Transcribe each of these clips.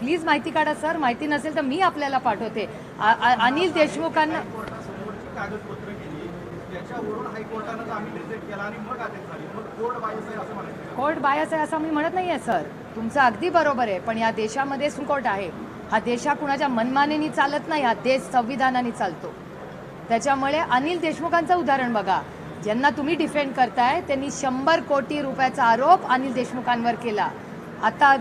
Please माहिती काढा sir. माहिती नसेल तर मी आपल्याला पाठवते. अनिल देशमुखांना कोर्ट बायस आहे असं मी म्हणत नाही आहे सर. तुमचं अगदी बरोबर आहे पण या देशामध्ये कोर्ट आहे. हा देशा कुणाच्या मनमानेनी चालत नाही हा देश संविधानाने चालतो. त्याच्यामुळे अनिल देशमुखांचं उदाहरण बघा. ज्यांना तुम्ही डिफेंड करताय त्यांनी शंभर कोटी रुपयाचा आरोप अनिल देशमुखांवर केला. आता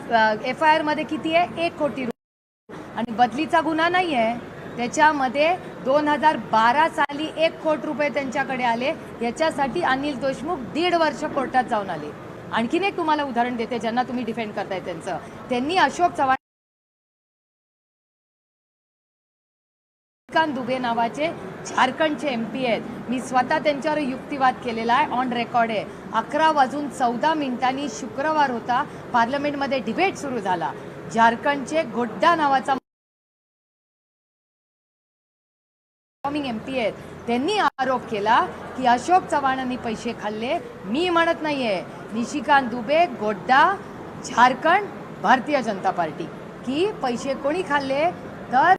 एफ आय आरमध्ये किती आहे? एक कोटी रुपये आणि बदलीचा गुन्हा नाही आहे. त्याच्यामध्ये दोन हजार बारा साली एक कोट रुपये त्यांच्याकडे आले. याच्यासाठी अनिल देशमुख दीड वर्ष कोर्टात जाऊन आले. आणखीन एक तुम्हाला उदाहरण देते ज्यांना तुम्ही डिफेंड करताय त्यांचं. त्यांनी अशोक चव्हाण श्रीकांत दुबे नावाचे झारखंडचे एम पी आहेत. मी स्वतः त्यांच्यावर युक्तिवाद केलेला आहे ऑन रेकॉर्ड आहे. अकरा वाजून चौदा मिनिटांनी शुक्रवार होता पार्लमेंटमध्ये डिबेट सुरू झाला. झारखंडचे गोड्डा नावाचा एम पी आहेत. त्यांनी आरोप केला की अशोक चव्हाणांनी पैसे खाल्ले. मी म्हणत नाहीये. निशिकांत दुबे गोड्डा झारखंड भारतीय जनता पार्टी. की पैसे कोणी खाल्ले? तर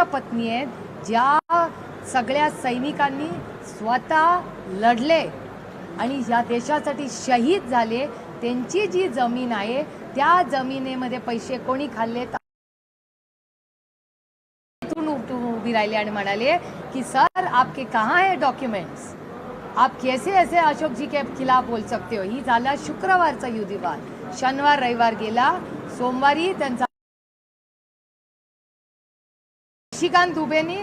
वीरपत्नी आहेत ज्या सगळ्या सैनिकांनी स्वतः लढले आणि या देशासाठी शहीद झाले. त्यांची जी जमीन आहे त्या जमिनीमध्ये पैसे कोणी खाल्ले? इथून उठून उभी राहिले आणि म्हणाले की सर आपके कहाँ है डॉक्युमेंट्स आप कैसे ऐसे अशोक जी के खिलाफ बोल सकते हो? ही झाला शुक्रवारचा युधिवाद शनिवार रविवार गेला. सोमवारी त्यांचा निशिकांत दुबेनी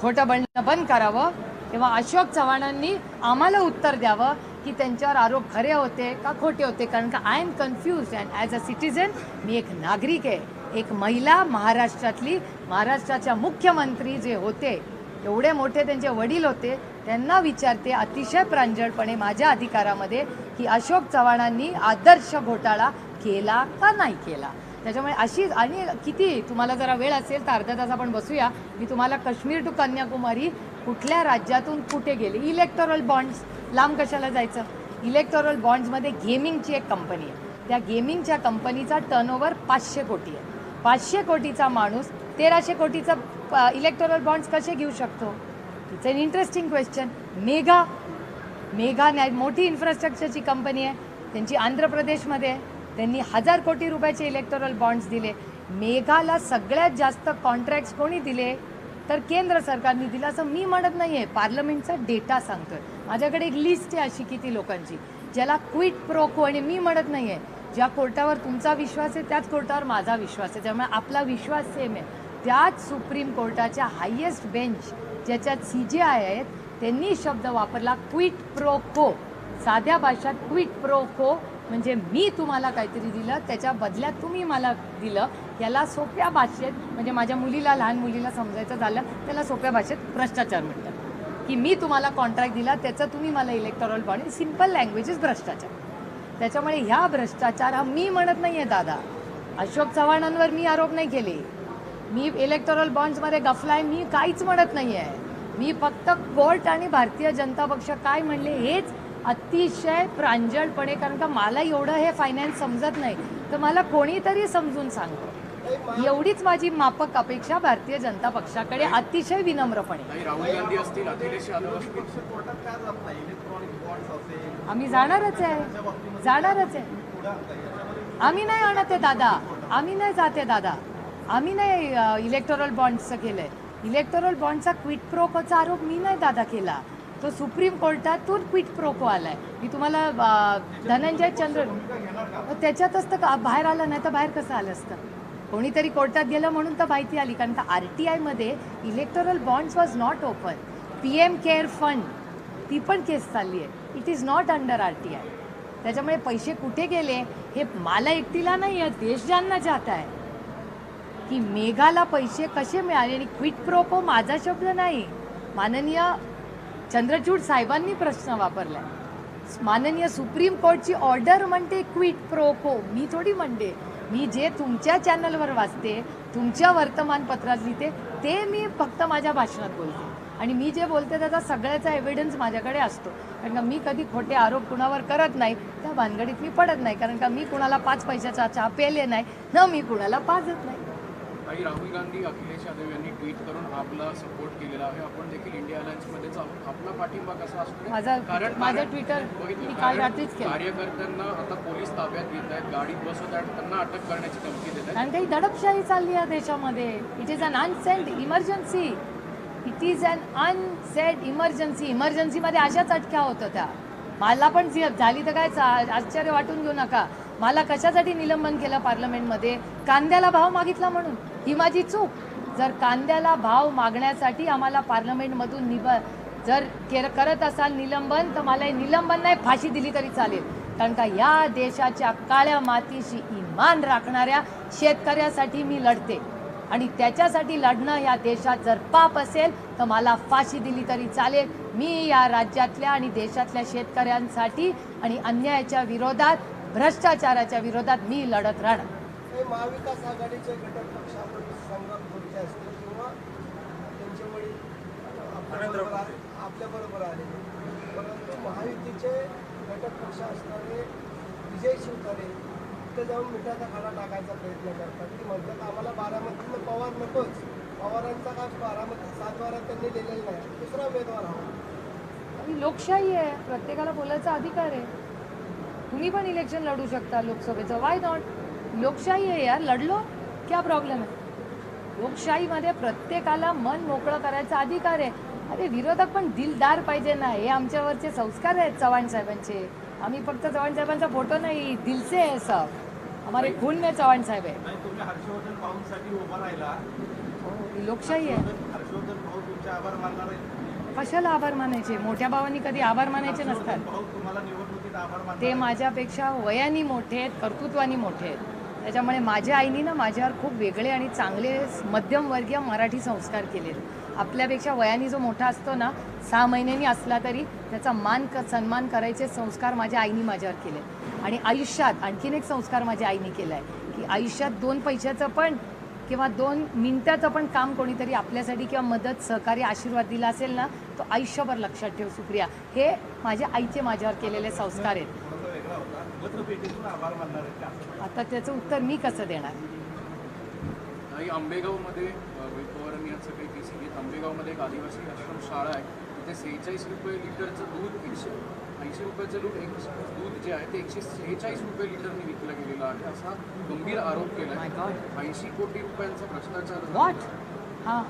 खोटं बोलणं बंद करावं. तेव्हा अशोक चव्हाणांनी आम्हाला उत्तर द्यावं की त्यांच्यावर आरोप खरे होते का खोटे होते. कारण का I am confuse and as a citizen मी एक नागरिक आहे. एक महिला महाराष्ट्रातली महाराष्ट्राच्या मुख्यमंत्री जे होते एवढे मोठे त्यांचे वडील होते त्यांना विचारते अतिशय प्रांजळपणे माझ्या अधिकारामध्ये की अशोक चव्हाणांनी आदर्श घोटाळा केला का नाही केला. त्याच्यामुळे अशी आणि किती तुम्हाला जरा वेळ असेल तर अर्धा तास आपण बसूया. मी तुम्हाला काश्मीर टू कन्याकुमारी कुठल्या राज्यातून कुठे गेले? इलेक्टोरल बॉन्ड्स लांब कशाला जायचं? इलेक्टोरल बॉन्ड्समध्ये गेमिंगची एक कंपनी आहे. त्या गेमिंगच्या कंपनीचा टर्नओव्हर पाचशे कोटी आहे. पाचशे कोटीचा माणूस तेराशे कोटीचा इलेक्टोरल बॉन्ड्स कसे घेऊ शकतो? It's an interesting question Megha Megha मोठी इन्फ्रास्ट्रक्चरची कंपनी आहे. त्यांची आंध्र प्रदेशमध्ये आहे. त्यांनी हजार कोटी रुपयाचे इलेक्टोरल बॉन्ड्स दिले. मेघाला सगळ्यात जास्त कॉन्ट्रॅक्ट्स कोणी दिले? तर केंद्र सरकारने दिलं असं मी म्हणत नाही आहे पार्लमेंटचा डेटा सांगतोय. माझ्याकडे एक लिस्ट आहे अशी किती लोकांची ज्याला क्विट प्रोको आणि मी म्हणत नाही आहे ज्या कोर्टावर तुमचा विश्वास आहे त्याच कोर्टावर माझा विश्वास आहे. त्यामुळे आपला विश्वास सेम आहे. त्याच सुप्रीम कोर्टाच्या हायेस्ट बेंच ज्याच्यात सी जे आय आहेत त्यांनी शब्द वापरला क्विट प्रो को साध्या भाषात क्विट प्रो को म्हणजे मी तुम्हाला काहीतरी दिलं त्याच्या बदल्यात तुम्ही मला दिलं याला सोप्या भाषेत म्हणजे माझ्या मुलीला लहान मुलीला समजायचं झालं त्याला सोप्या भाषेत भ्रष्टाचार म्हणतात. की मी तुम्हाला कॉन्ट्रॅक्ट दिला त्याचं तुम्ही मला electoral body simple language is भ्रष्टाचार. त्याच्यामुळे ह्या भ्रष्टाचार हा मी म्हणत नाही आहे दादा. अशोक चव्हाणांवर मी आरोप नाही केले. मी इलेक्टोरल बॉन्ड्समध्ये गफलाय मी काहीच म्हणत नाही आहे मी फक्त कोर्ट आणि भारतीय जनता पक्ष काय म्हणले हेच अतिशय प्रांजळपणे कारण का मला एवढं हे फायनान्स समजत नाही. तर मला कोणीतरी समजून सांगतो. एवढीच माझी मापक अपेक्षा भारतीय जनता पक्षाकडे अतिशय विनम्रपणे. आम्ही जाणारच आहे. जाणारच आहे. आम्ही नाही आणत आहे दादा. आम्ही नाही जाते दादा. आम्ही नाही इलेक्टोरल बॉन्डचं केलंय. इलेक्टोरल बॉन्डचा क्विट प्रोकोचा आरोप मी नाही दादा केला. तो सुप्रीम कोर्टातून क्विट प्रोको आलाय. मी तुम्हाला धनंजय चंद्र त्याच्यातच तर का- बाहेर आलं नाही तर बाहेर कसं आलं असतं? कोणीतरी कोर्टात गेलं म्हणून तर माहिती आली कारण का आर टी आयमध्ये electoral bonds was not open P M care fund ती पण केस चालली आहे it is not under R T I. त्याच्यामुळे पैसे कुठे गेले? हे मला एकटीला नाही आहे देश ज्यांना जात आहे. की मेघाला पैसे कसे मिळाले आणि क्विट प्रोको माझा शब्द नाही. माननीय चंद्रचूड साहेबांनी प्रश्न वापरलाय. माननीय सुप्रीम कोर्टची ऑर्डर म्हणते क्विट प्रोको मी थोडी म्हणते मी जे तुमच्या चॅनलवर वाचते तुमच्या वर्तमानपत्रात लिहिते ते मी फक्त माझ्या भाषणात बोलते. आणि मी जे बोलते त्याचा सगळ्याचा एव्हिडन्स माझ्याकडे असतो. कारण का मी कधी खोटे आरोप कुणावर करत नाही त्या भानगडीत मी पडत नाही. कारण का मी कुणाला पाच पैशाचा चहा पेले नाही न मी कुणाला पाजत नाही. काही राहुल गांधी अखिलेश यादव यांनी ट्विट करून आपला सपोर्ट केलेला आहे. आपण देखील इंडिया अलायन्समध्येच आहोत आपला पाठिंबा कसा असतो? माझा कारण माझं ट्विटर बघितलं, मी काल कारण रात्रीच केलं. कार्यकर्त्यांना आता पोलीस ताब्यात घेत आहेत. गाडीत बसवत आहेत त्यांना अटक करण्याची धमकी देत आहेत. काही दडपशाही चालली आहे देशामध्ये. It is an unsaid emergency it is an unsaid emergency इमर्जन्सीमध्ये अशाच अटक्या होत होत्या. मला पण जी- झाली तर काय आश्चर्य वाटून घेऊ नका. मला कशासाठी निलंबन केलं पार्लमेंटमध्ये कांद्याला भाव मागितला म्हणून. ही माझी चूक. जर कांद्याला भाव मागण्यासाठी आम्हाला पार्लमेंटमधून निब जर केर करत असाल निलंबन तर मला हे निलंबन नाही फाशी दिली तरी चालेल. कारण का या देशाच्या काळ्या मातीशी इमान राखणाऱ्या शेतकऱ्यासाठी मी लढते. आणि त्याच्यासाठी लढणं या देशात जर पाप असेल तर मला फाशी दिली तरी चालेल. मी या राज्यातल्या आणि देशातल्या शेतकऱ्यांसाठी आणि अन्यायाच्या विरोधात भ्रष्टाचाराच्या विरोधात मी लढत राहणार. हे महाविकास आघाडीचे घटक पक्ष आपण संग्राम खोलचे असतील किंवा त्यांचे वडील आपल्याबरोबर आपल्याबरोबर आले परंतु महायुतीचे घटक पक्ष असणारे विजय शिवतारे तिथे जाऊन मिठाचा खाडा टाकायचा प्रयत्न करतात. की म्हणतात आम्हाला बारामतीनं पवार नकोच. पवारांचा काय बारामती सात बारा त्यांनी दिलेला नाही. दुसरा उमेदवार हवा. आणि लोकशाही आहे. प्रत्येकाला बोलायचा अधिकार आहे. तुम्ही पण इलेक्शन लढू शकता लोकसभेचं. वाय नॉट लोकशाही आहे यार. लढलो? क्या प्रॉब्लेम आहे? लोकशाहीमध्ये प्रत्येकाला मन मोकळं करायचा अधिकार आहे. अरे विरोधक पण दिलदार पाहिजे ना. हे आमच्यावरचे संस्कार आहेत चव्हाण साहेबांचे. आम्ही फक्त चव्हाण साहेबांचा फोटो नाही दिलसे आहे सब. हमारे खून में चव्हाण साहेब आहे. नाही हो, लोकशाही आहे. कशाला आभार मानायचे? मोठ्या भावांनी कधी आभार मानायचे नसतात. ते. माझ्यापेक्षा वयाने मोठे आहेत कर्तृत्वानी मोठे आहेत. त्याच्यामुळे माझ्या आईनी ना माझ्यावर खूप वेगळे आणि चांगले मध्यमवर्गीय मराठी संस्कार केले आपल्यापेक्षा वयाने जो मोठा असतो ना सहा महिन्यांनी असला तरी त्याचा मान क सन्मान करायचे संस्कार माझ्या आईनी माझ्यावर केले आणि आयुष्यात आणखीन एक संस्कार माझ्या आईने केला आहे की आयुष्यात दोन पैशाचं पण किंवा दोन मिनटाचं पण काम कोणीतरी आपल्यासाठी किंवा मदत सहकार्य आशीर्वाद दिला असेल ना तो आयुष्यभर लक्षात ठेव सुप्रिया. हे माझ्या आईचे माझ्यावर केलेले संस्कार आहेत. आता त्याचं उत्तर मी कसं देणार? आंबेगावमध्ये रोहित पवारांनी यांचं काही पी सी घेत आंबेगावमध्ये एक आदिवासी आश्रम शाळा आहे. तिथे सेहेचाळीस रुपये लिटरचं दूध एकशे ऐंशी रुपयाचं दूध एक दूध जे आहे ते एकशे सेहेचाळीस रुपये लिटरने विकलं गेलेलं आहे. असा गंभीर आरोप केला आहे God. ऐंशी कोटी रुपयांचा भ्रष्टाचार. वॉट हां.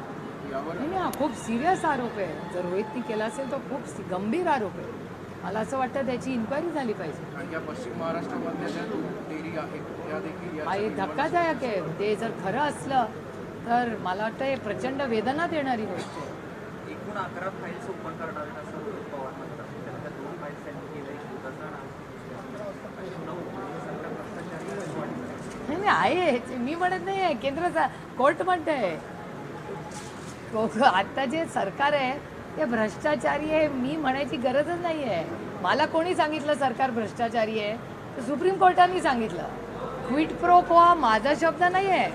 यावर हा खूप सिरियस आरोप आहे. जर रोहितनी केला असेल तर खूप गंभीर आरोप आहे. मला असं वाटतं त्याची इन्क्वायरी झाली पाहिजे. आणि या पश्चिम महाराष्ट्रामधल्या ज्या दूध डेअरी आहेत त्या देखील हा याच्या हे धक्कादायक आहे. ते जर खरं असलं तर मला वाटतं हे प्रचंड वेदना देणारी गोष्ट आहे. एकूण अकरा फाईल्स ओपन करणार आहेत असं रोहित पवार म्हणतात. त्यानंतर दोन फाईल्स त्यांनी केलं एक शिवसेना आणि नऊ सरकार भ्रष्टाचारी असं वाटतं नाही नाही आहे. ते मी म्हणत नाही आहे. केंद्र सा- कोर्ट म्हणत आहे आता जे सरकार आहे ते भ्रष्टाचारी आहे मी म्हणायची गरजच नाही आहे. मला कोणी सांगितलं सरकार भ्रष्टाचारी आहे? तर सुप्रीम कोर्टाने सांगितलं. क्विट प्रो कोआ माझा शब्द नाही आहे.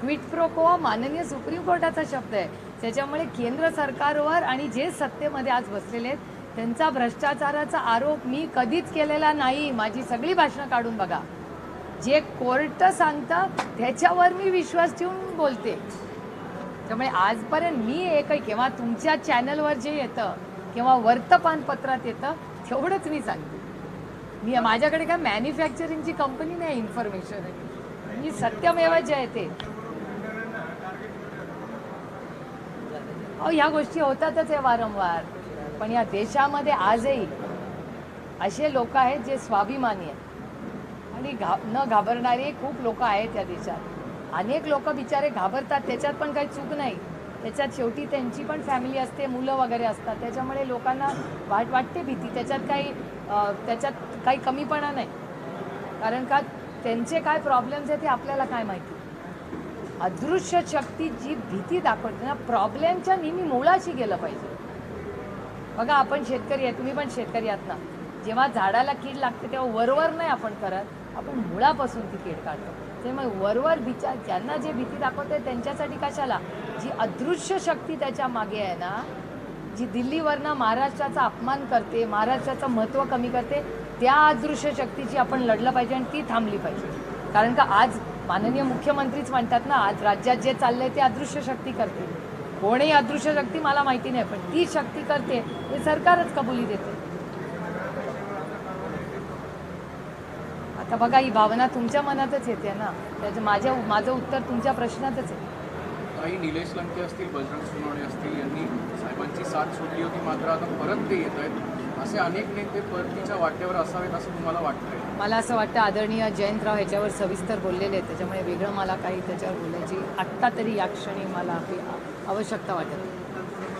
क्विट प्रो कोआ माननीय सुप्रीम कोर्टाचा शब्द आहे. त्याच्यामुळे केंद्र सरकारवर आणि जे सत्तेमध्ये आज बसलेले आहेत त्यांचा भ्रष्टाचाराचा आरोप मी कधीच केलेला नाही. माझी सगळी भाषणं काढून बघा. जे कोर्ट सांगतं त्याच्यावर मी विश्वास ठेवून बोलते. त्यामुळे आजपर्यंत मी एकही किंवा तुमच्या चॅनलवर जे येतं किंवा वर्तमानपत्रात येतं तेवढंच मी सांगते. मी माझ्याकडे काय मॅन्युफॅक्चरिंगची कंपनी नाही इन्फॉर्मेशन आहे. मी सत्यमेव ते. अहो ह्या गोष्टी होतातच आहे वारंवार. पण या देशामध्ये आजही असे लोक आहेत जे स्वाभिमानी आहेत. आणि घा न घाबरणारे खूप लोक आहेत या देशात. अनेक लोक बिचारे घाबरतात त्याच्यात पण काही चूक नाही. त्याच्यात शेवटी त्यांची पण फॅमिली असते मुलं वगैरे असतात. त्याच्यामुळे लोकांना वाट वाटते भीती. त्याच्यात काही त्याच्यात काही कमीपणा नाही. कारण का त्यांचे काय प्रॉब्लेम्स आहेत ते आपल्याला काय माहिती? अदृश्य शक्ती जी भीती दाखवते ना प्रॉब्लेमच्या नेहमी मुळाशी गेलं पाहिजे. बघा आपण शेतकरी आहे तुम्ही पण शेतकरी आहात ना. जेव्हा झाडाला कीड लागते तेव्हा वरवर नाही आपण करत. आपण मुळापासून ती कीड काढतो. त्यामुळे वरवर विचार ज्यांना जे भीती दाखवते त्यांच्यासाठी कशाला? जी अदृश्य शक्ती त्याच्यामागे आहे ना जी दिल्लीवरनं महाराष्ट्राचा अपमान करते महाराष्ट्राचं महत्त्व कमी करते त्या अदृश्य शक्तीची आपण लढलं पाहिजे आणि ती थांबली पाहिजे. कारण का आज माननीय मुख्यमंत्रीच म्हणतात ना आज राज्यात जे चाललंय ते अदृश्य शक्ती करते. कोणी अदृश्य शक्ती मला माहिती नाही पण ती शक्ती करते हे सरकारच कबुली देते. आता बघा ही भावना तुमच्या मनातच येते ना. त्याचं माझ्या माझं उत्तर तुमच्या प्रश्नातच आहे. काही निलेश लंके असतील बजरंग सोनवणे असतील यांनी साहेबांची साथ सोडली होती मात्र आता परत ते येत आहेत. असे अनेक नेते परतीच्या वाटेवर असावेत असं तुम्हाला वाटतंय? मला असं वाटतं आदरणीय जयंतराव ह्याच्यावर सविस्तर बोललेले आहेत. त्याच्यामुळे वेगळं मला काही त्याच्यावर बोलायची आत्ता तरी या क्षणी मला आपली आवश्यकता वाटत नाही.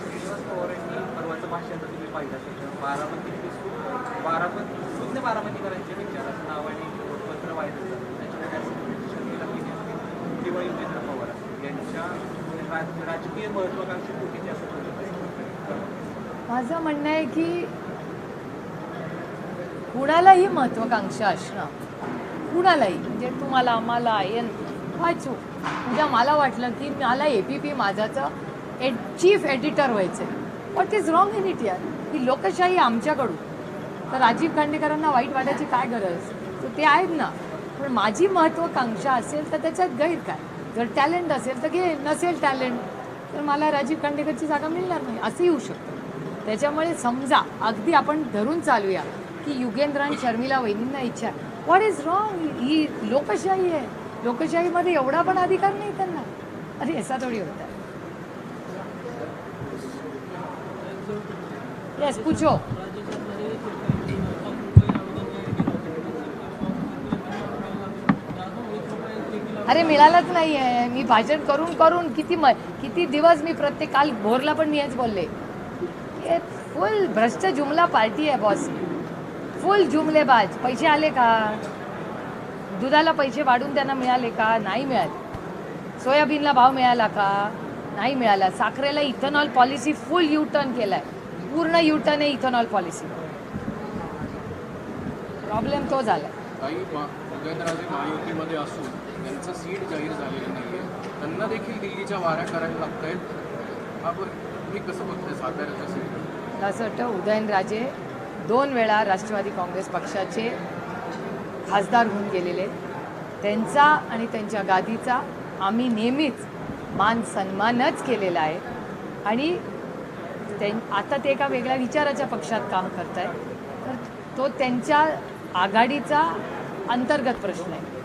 श्रीनिवास पवार यांनी परवाचं भाषण जर तुम्ही पाहिलं असेल तर बारामती ते सु- बारामती शून्य बारामतीकरांच्या विचाराचं नावाने पत्र वाहिलं जातं त्याच्यामध्ये असं शर्मिला केली असतील किंवा युगेंद्र पवार असतील यांच्या राज- राजकीय महत्वाकांक्षी पोटीचे असं माझं म्हणणं आहे की कुणालाही महत्वाकांक्षा असणं कुणालाही म्हणजे तुम्हाला आम्हाला येन वाचू म्हणजे मला वाटलं की मला ए पी पी माझाचं एड चीफ एडिटर व्हायचं आहे but is wrong in it यार? ही लोकशाही आमच्याकडून. तर राजीव खांडेकरांना वाईट वाटायची काय गरज? तर ते आहेत ना. पण माझी महत्वाकांक्षा असेल तर त्याच्यात गैर काय? जर टॅलेंट असेल तर घे नसेल टॅलेंट तर मला राजीव खांडेकरची जागा मिळणार नाही. असंही होऊ शकतं. त्याच्यामुळे समजा अगदी आपण धरून चालूया की युगेंद्र आणि शर्मिला वहिनींना इच्छा व्हॉट इज रॉंग ही लोकशाही आहे. लोकशाहीमध्ये एवढा पण अधिकार नाही त्यांना. अरे असा थोडी होता येस पूछो. अरे मिळालंच नाही आहे मी भाषण करून करून किती म किती दिवस मी प्रत्येक काल भोरला पण मी हेच बोलले. हे फुल भ्रष्ट जुमला पार्टी आहे बॉस फुल जुमलेबाज. पैसे आले का? दुधाला पैसे वाढून त्यांना मिळाले का? नाही मिळाले. सोयाबीनला भाव मिळाला का? नाही मिळाला. साखरेला ethanol policy full U turn केलाय. पूर्ण यू टर्न आहे इथेनॉल पॉलिसी. प्रॉब्लेम तो झाला काही महायुतीमध्ये असून त्यांचं सीट जाहीर झालेलं नाही आहे त्यांना देखील दिल्लीच्या वाऱ्या करायला लागत आहेत आपण तुम्ही कसं बघताय साताऱ्याच्या सीट असं वाटतं उदयनराजे दोन वेळा राष्ट्रवादी काँग्रेस पक्षाचे खासदार होऊन गेलेले त्यांचा आणि त्यांच्या गादीचा आम्ही नेहमीच मान सन्मानच केलेला आहे. आणि त्यां आता ते एका वेगळ्या विचाराच्या पक्षात काम करत आहे तर तो त्यांच्या आघाडीचा अंतर्गत प्रश्न आहे.